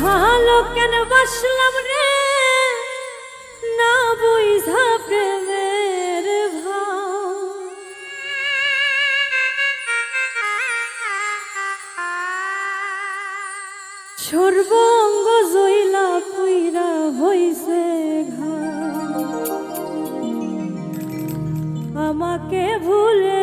ভালো কেন বাসলাম রে? না বুঝা প্রেমের ভাও সর্বঙ্গ জইলা পুইরা হইছে ঘা আমাকে ভুলে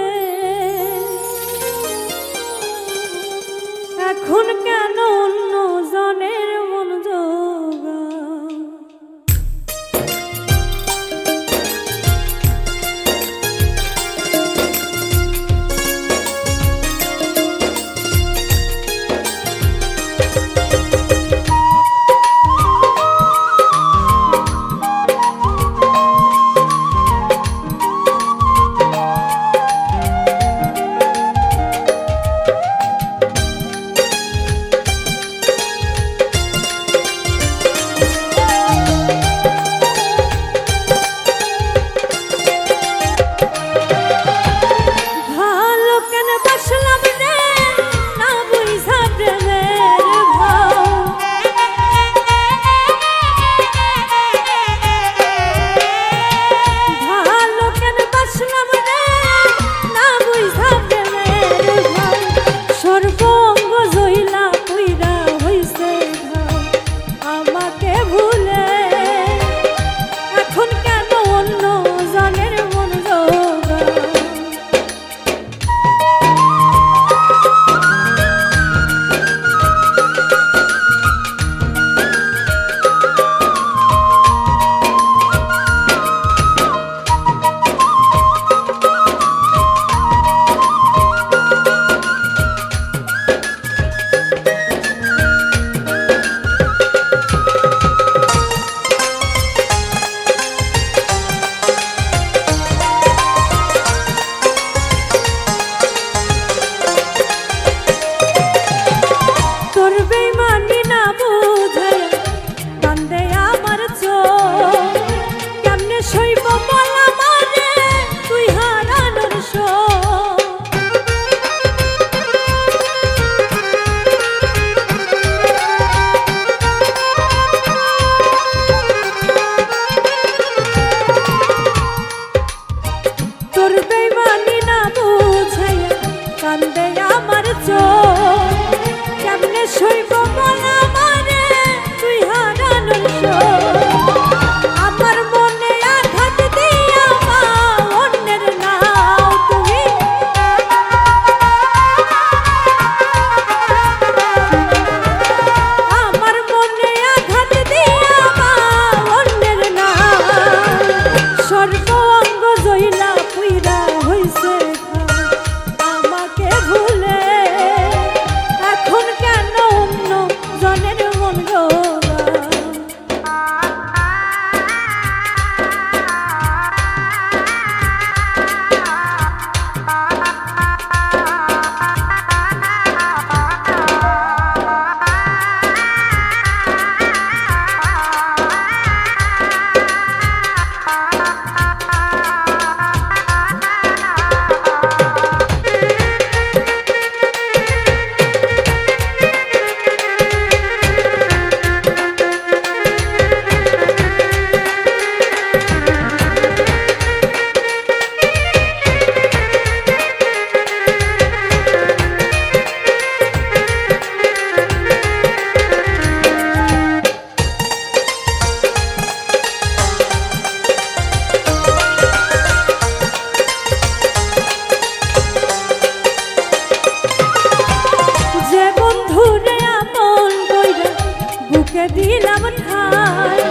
কেমনে সইব দিলাম ঠাই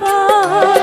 啊